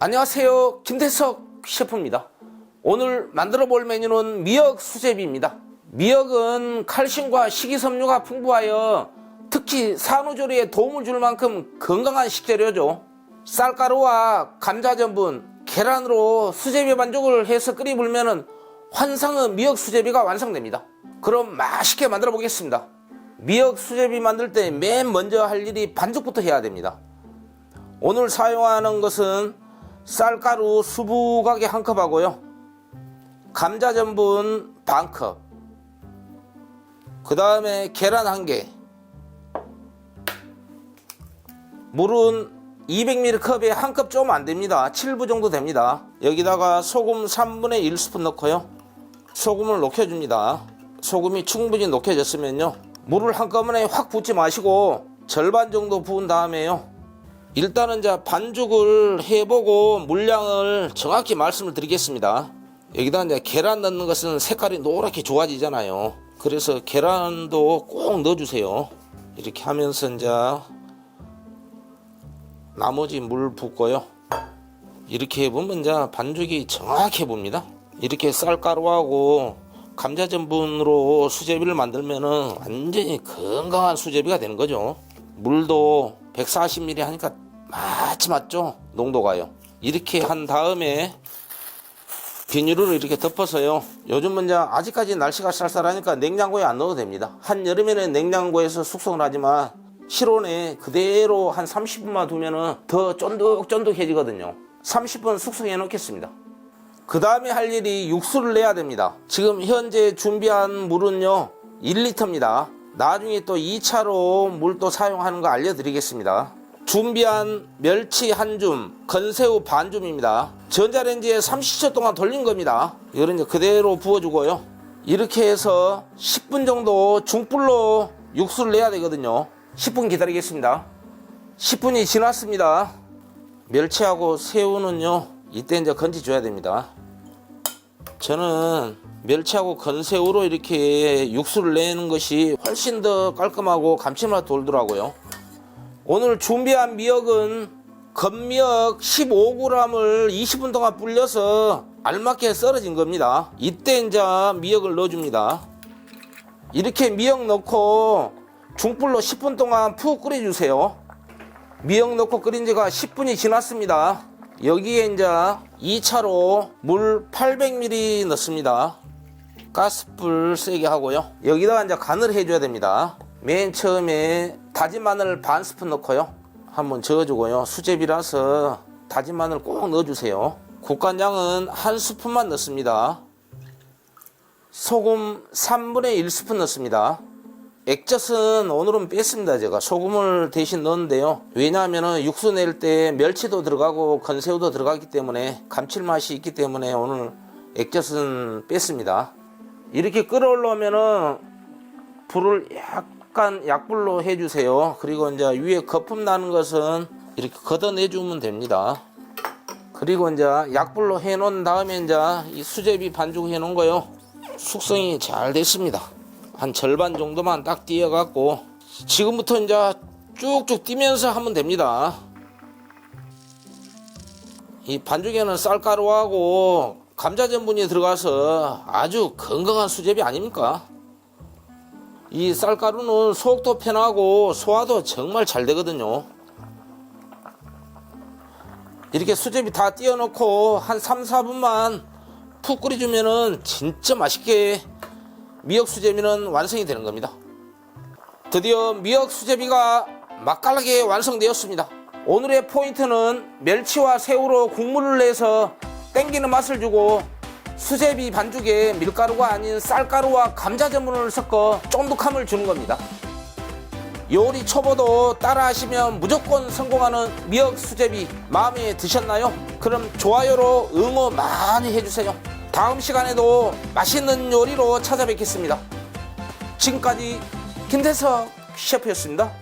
안녕하세요. 김대석 셰프입니다. 오늘 만들어 볼 메뉴는 미역 수제비입니다. 미역은 칼슘과 식이섬유가 풍부하여 특히 산후조리에 도움을 줄 만큼 건강한 식재료죠. 쌀가루와 감자 전분, 계란으로 수제비 반죽을 해서 끓이 불면은 환상의 미역 수제비가 완성됩니다. 그럼 맛있게 만들어 보겠습니다. 미역 수제비 만들 때 맨 먼저 할 일이 반죽부터 해야 됩니다. 오늘 사용하는 것은 쌀가루 수부가게 한 컵하고요. 감자 전분 반 컵. 그 다음에 계란 한 개. 물은 200ml 컵에 한 컵 좀 안 됩니다. 7부 정도 됩니다. 여기다가 소금 3분의 1스푼 넣고요. 소금을 녹여줍니다. 소금이 충분히 녹여졌으면요. 물을 한꺼번에 확 붓지 마시고 절반 정도 부은 다음에요. 일단은 자 반죽을 해보고 물량을 정확히 말씀을 드리겠습니다. 여기다 이제 계란 넣는 것은 색깔이 노랗게 좋아지잖아요. 그래서 계란도 꼭 넣어주세요. 이렇게 하면서 이제 나머지 물 붓고요. 이렇게 해보면 이제 반죽이 정확해 봅니다. 이렇게 쌀가루하고 감자 전분으로 수제비를 만들면은 완전히 건강한 수제비가 되는 거죠. 물도 140ml 하니까 마치 맞죠? 농도가요. 이렇게 한 다음에 비닐로 이렇게 덮어서요. 요즘은 이제 아직까지 날씨가 쌀쌀하니까 냉장고에 안 넣어도 됩니다. 한 여름에는 냉장고에서 숙성을 하지만 실온에 그대로 한 30분만 두면은 더 쫀득쫀득해지거든요. 30분 숙성해 놓겠습니다. 그 다음에 할 일이 육수를 내야 됩니다. 지금 현재 준비한 물은요, 1리터입니다. 나중에 또 2차로 물도 사용하는 거 알려드리겠습니다. 준비한 멸치 한 줌, 건새우 반 줌입니다. 전자레인지에 30초 동안 돌린 겁니다. 이제 그대로 부어주고요. 이렇게 해서 10분 정도 중불로 육수를 내야 되거든요. 10분 기다리겠습니다. 10분이 지났습니다. 멸치하고 새우는요, 이때 이제 건지줘야 됩니다. 저는 멸치하고 건새우로 이렇게 육수를 내는 것이 훨씬 더 깔끔하고 감칠맛 돌더라고요. 오늘 준비한 미역은 건미역 15g을 20분 동안 불려서 알맞게 썰어진 겁니다. 이때 이제 미역을 넣어줍니다. 이렇게 미역 넣고 중불로 10분 동안 푹 끓여주세요. 미역 넣고 끓인 지가 10분이 지났습니다. 여기에 이제 2차로 물 800ml 넣습니다. 가스불 세게 하고요. 여기다가 이제 간을 해줘야 됩니다. 맨 처음에 다진 마늘 반 스푼 넣고요. 한번 저어주고요. 수제비라서 다진 마늘 꼭 넣어주세요. 국간장은 한 스푼만 넣습니다. 소금 3분의 1스푼 넣습니다. 액젓은 오늘은 뺐습니다. 제가 소금을 대신 넣었는데요. 왜냐하면 육수 낼 때 멸치도 들어가고 건새우도 들어가기 때문에 감칠맛이 있기 때문에 오늘 액젓은 뺐습니다. 이렇게 끓어올라오면은 불을 약간 약불로 해주세요. 그리고 이제 위에 거품 나는 것은 이렇게 걷어내 주면 됩니다. 그리고 이제 약불로 해 놓은 다음에 이제 이 수제비 반죽 해 놓은 거요. 숙성이 잘 됐습니다. 한 절반 정도만 딱 띄어갖고 지금부터 이제 쭉쭉 뛰면서 하면 됩니다. 이 반죽에는 쌀가루하고 감자 전분이 들어가서 아주 건강한 수제비 아닙니까? 이 쌀가루는 속도 편하고 소화도 정말 잘 되거든요. 이렇게 수제비 다 띄워놓고 한 3, 4분만 푹 끓여주면은 진짜 맛있게 미역 수제비는 완성이 되는 겁니다. 드디어 미역 수제비가 맛깔나게 완성되었습니다. 오늘의 포인트는 멸치와 새우로 국물을 내서 땡기는 맛을 주고 수제비 반죽에 밀가루가 아닌 쌀가루와 감자 전분을 섞어 쫀득함을 주는 겁니다. 요리 초보도 따라 하시면 무조건 성공하는 미역 수제비 마음에 드셨나요? 그럼 좋아요로 응원 많이 해주세요. 다음 시간에도 맛있는 요리로 찾아뵙겠습니다. 지금까지 김대석 셰프였습니다.